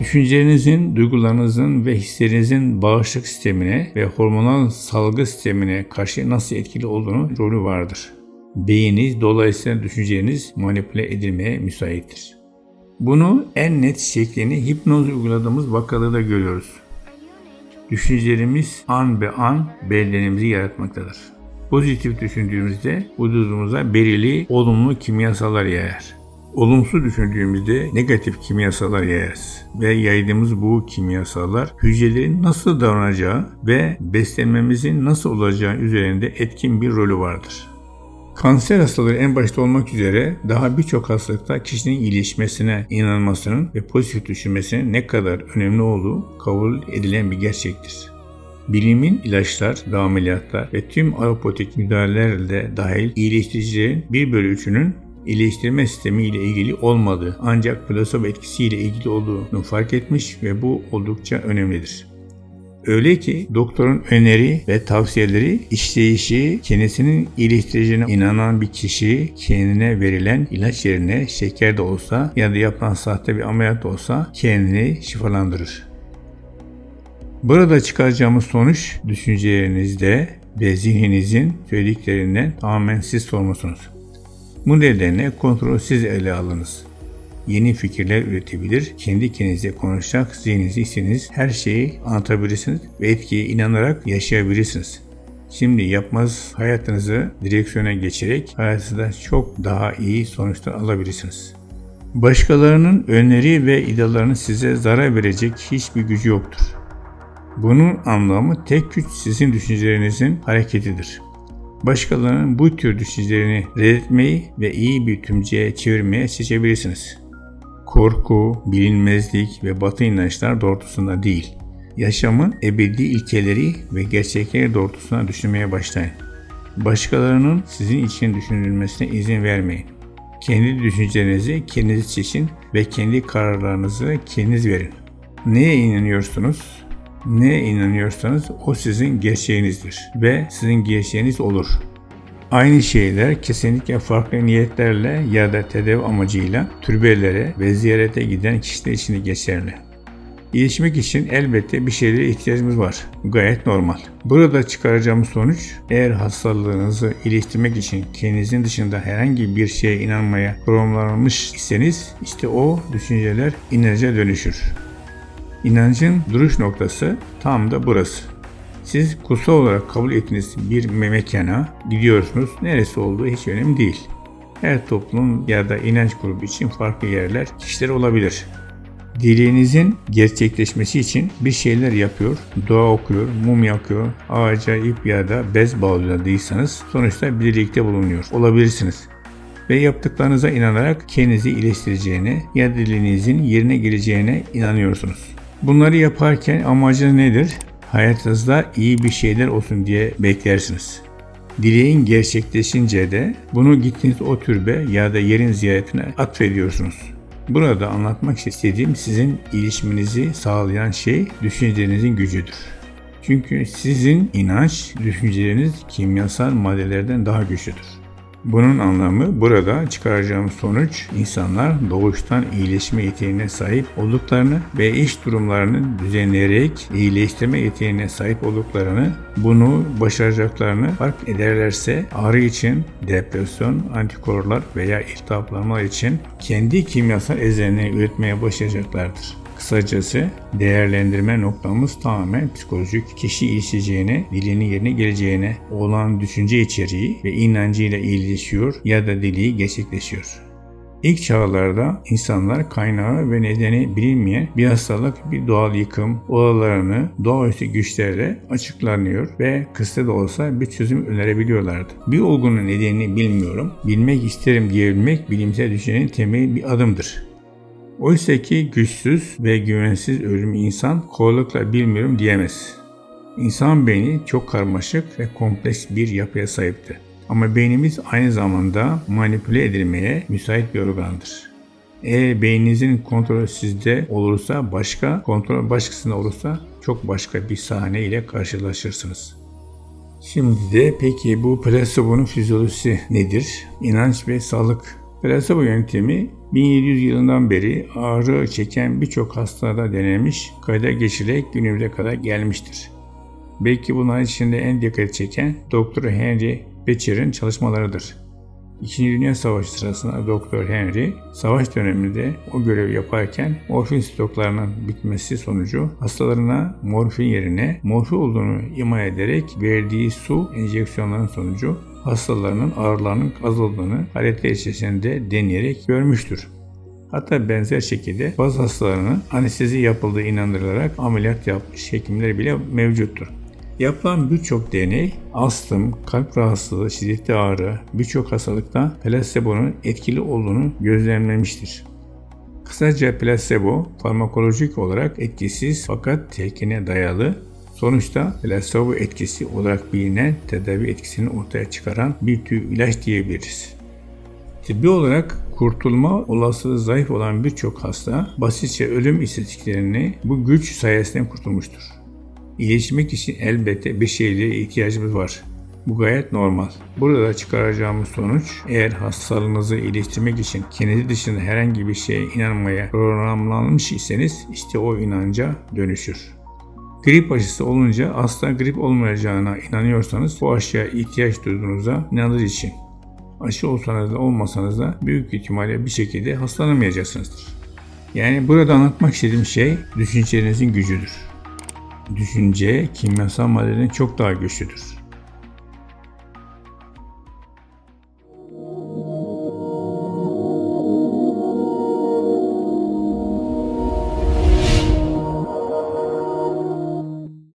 Düşüncelerinizin, duygularınızın ve hislerinizin bağışıklık sistemine ve hormonal salgı sistemine karşı nasıl etkili olduğunu rolü vardır. Beyniniz dolayısıyla düşünceleriniz manipüle edilmeye müsaittir. Bunu en net şeklini hipnoz uyguladığımız vakalarda görüyoruz. Düşüncelerimiz an be an belleğimizi yaratmaktadır. Pozitif düşündüğümüzde vücudumuza belirli olumlu kimyasallar yayar. Olumsuz düşündüğümüzde negatif kimyasallar yayarız ve yaydığımız bu kimyasallar hücrelerin nasıl davranacağı ve beslenmemizin nasıl olacağı üzerinde etkin bir rolü vardır. Kanser hastaları en başta olmak üzere daha birçok hastalıkta kişinin iyileşmesine inanmasının ve pozitif düşünmesinin ne kadar önemli olduğu kabul edilen bir gerçektir. Bilimin ilaçlar ve ameliyatlar ve tüm alopatik müdahalelerle dahil iyileştiricilerin 1 bölü 3'ünün iyileştirme sistemi ile ilgili olmadığı ancak plasebo etkisiyle ilgili olduğunu fark etmiş ve bu oldukça önemlidir. Öyle ki doktorun öneri ve tavsiyeleri işleyişi kendisinin iyileştireceğine inanan bir kişi kendine verilen ilaç yerine şeker de olsa ya da yapılan sahte bir ameliyat olsa kendini şifalandırır. Burada çıkaracağımız sonuç düşüncelerinizde ve zihninizin söylediklerinden tamamen siz sorumlusunuz. Bu nedenle kontrolü siz ele alınız. Yeni fikirler üretebilir, kendi kendinize konuşacak, zihninizi istediğiniz her şeyi anlatabilirsiniz ve etkiye inanarak yaşayabilirsiniz. Şimdi yapmaz hayatınızı direksiyona geçerek hayatınızda çok daha iyi sonuçlar alabilirsiniz. Başkalarının öneri ve idealarının size zarar verecek hiçbir gücü yoktur. Bunun anlamı tek güç sizin düşüncelerinizin hareketidir. Başkalarının bu tür düşüncelerini reddetmeyi ve iyi bir tümceye çevirmeye seçebilirsiniz. Korku, bilinmezlik ve batı inançlar doğrultusunda değil, yaşamın ebedi ilkeleri ve gerçekleri doğrultusuna düşünmeye başlayın. Başkalarının sizin için düşünülmesine izin vermeyin. Kendi düşüncelerinizi kendiniz seçin ve kendi kararlarınızı kendiniz verin. Neye inanıyorsunuz? Neye inanıyorsanız o sizin gerçeğinizdir ve sizin gerçeğiniz olur. Aynı şeyler kesinlikle farklı niyetlerle ya da tedavi amacıyla türbelere ve ziyarete giden kişiler için geçerli. İyileşmek için elbette bir şeylere ihtiyacımız var. Gayet normal. Burada çıkaracağımız sonuç eğer hastalığınızı iyileştirmek için kendinizin dışında herhangi bir şeye inanmaya programlanmış iseniz işte o düşünceler inanca dönüşür. İnancın duruş noktası tam da burası. Siz kutsal olarak kabul ettiğiniz bir mekana gidiyorsunuz. Neresi olduğu hiç önemli değil. Her toplum ya da inanç grubu için farklı yerler, kişiler olabilir. Dileğinizin gerçekleşmesi için bir şeyler yapıyor, dua okuyor, mum yakıyor, ağaca ip ya da bez bağladıysanız sonuçta bir dilekte bulunuyor olabilirsiniz. Ve yaptıklarınıza inanarak kendinizi iyileştireceğine ya dileğinizin yerine geleceğine inanıyorsunuz. Bunları yaparken amacınız nedir? Hayatınızda iyi bir şeyler olsun diye beklersiniz. Dileğin gerçekleşince de bunu gittiğiniz o türbe ya da yerin ziyaretine atfediyorsunuz. Burada anlatmak istediğim sizin ilişmenizi sağlayan şey düşüncelerinizin gücüdür. Çünkü sizin inanç, düşünceleriniz kimyasal maddelerden daha güçlüdür. Bunun anlamı burada çıkaracağım sonuç insanlar doğuştan iyileşme yeteneğine sahip olduklarını ve iş durumlarını düzenleyerek iyileştirme yeteneğine sahip olduklarını, bunu başaracaklarını fark ederlerse ağrı için depresyon, antikorlar veya iltihaplanma için kendi kimyasal eczanelerini üretmeye başlayacaklardır. Kısacası değerlendirme noktamız tamamen psikolojik. Kişi iyileşeceğine, dilinin yerine geleceğine olan düşünce içeriği ve inancıyla iyileşiyor ya da diliği gerçekleşiyor. İlk çağlarda insanlar kaynağı ve nedeni bilinmeyen bir hastalık, bir doğal yıkım olaylarını doğaüstü güçlerle açıklanıyor ve kısa da olsa bir çözüm önerebiliyorlardı. Bir olgunun nedenini bilmiyorum, bilmek isterim diyebilmek bilimsel düşüncenin temeli bir adımdır. Oysa ki güçsüz ve güvensiz ölüm insan kolaylıkla bilmiyorum diyemez. İnsan beyni çok karmaşık ve kompleks bir yapıya sahipti. Ama beynimiz aynı zamanda manipüle edilmeye müsait bir organdır. Eğer beyninizin kontrolü sizde olursa başka, kontrol başkasında olursa çok başka bir sahne ile karşılaşırsınız. Şimdi de peki bu plasebonun fizyolojisi nedir? İnanç ve sağlık. Plasebo yöntemi 1700 yılından beri ağrı çeken birçok hastada denemiş, kayda geçirerek günümüze kadar gelmiştir. Belki bunların içinde en dikkat çeken Dr. Henry Becher'in çalışmalarıdır. İkinci Dünya Savaşı sırasında Dr. Henry, savaş döneminde o görevi yaparken morfin stoklarının bitmesi sonucu hastalarına morfin yerine morfin olduğunu ima ederek verdiği su enjeksiyonların sonucu hastalarının ağrılarının azaldığını haletler içerisinde deneyerek görmüştür. Hatta benzer şekilde bazı hastalarının anestezi yapıldığı inandırılarak ameliyat yapmış hekimler bile mevcuttur. Yapılan birçok deney, astım, kalp rahatsızlığı, şiddetli ağrı, birçok hastalıkta plasebonun etkili olduğunu gözlemlemiştir. Kısaca plasebo, farmakolojik olarak etkisiz fakat telkine dayalı, sonuçta plasebo etkisi olarak bilinen tedavi etkisini ortaya çıkaran bir tür ilaç diyebiliriz. Tıbbi olarak kurtulma olasılığı zayıf olan birçok hasta basitçe ölüm istatistiklerini bu güç sayesinde kurtulmuştur. İyileşmek için elbette bir şeyliğe ihtiyacımız var. Bu gayet normal. Burada çıkaracağımız sonuç eğer hastalığınızı iyileştirmek için kendi dışında herhangi bir şeye inanmaya programlanmış iseniz işte o inanca dönüşür. Grip aşısı olunca asla grip olmayacağına inanıyorsanız bu aşıya ihtiyaç duyduğunuza inanır için. Aşı olsanız da olmasanız da büyük ihtimalle bir şekilde hastalamayacaksınızdır. Yani burada anlatmak istediğim şey düşüncelerinizin gücüdür düşünce kimyasal maddeden çok daha güçlüdür.